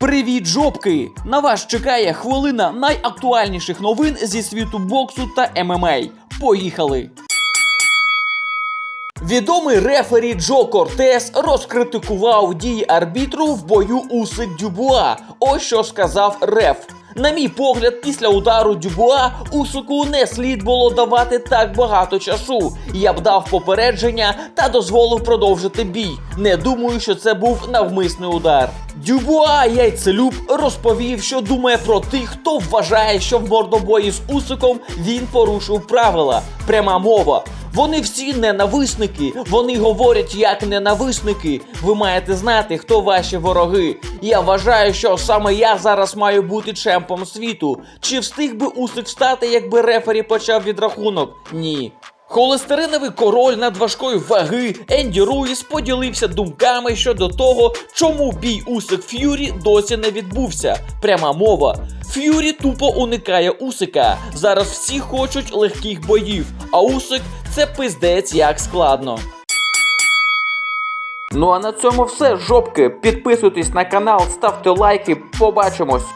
Привіт, жопки! На вас чекає хвилина найактуальніших новин зі світу боксу та ММА. Поїхали! Відомий рефері Джо Кортес розкритикував дії арбітру в бою Усик Дюбуа. Ось що сказав реф. На мій погляд, після удару Дюбуа Усику не слід було давати так багато часу. Я б дав попередження та дозволив продовжити бій. Не думаю, що це був навмисний удар. Дюбуа яйцелюб розповів, що думає про тих, хто вважає, що в мордобої з Усиком він порушив правила. Пряма мова. Вони всі ненависники, вони говорять як ненависники. Ви маєте знати, хто ваші вороги. Я вважаю, що саме я зараз маю бути чемпом світу. Чи встиг би Усик встати, якби рефері почав відрахунок? Ні. Холестериновий король надважкої ваги Енді Руїс поділився думками щодо того, чому бій Усик Ф'юрі досі не відбувся. Пряма мова. Ф'юрі тупо уникає Усика. Зараз всі хочуть легких боїв, а Усик це пиздець як складно. Ну а на цьому все, жопки. Підписуйтесь на канал, ставте лайки, побачимось.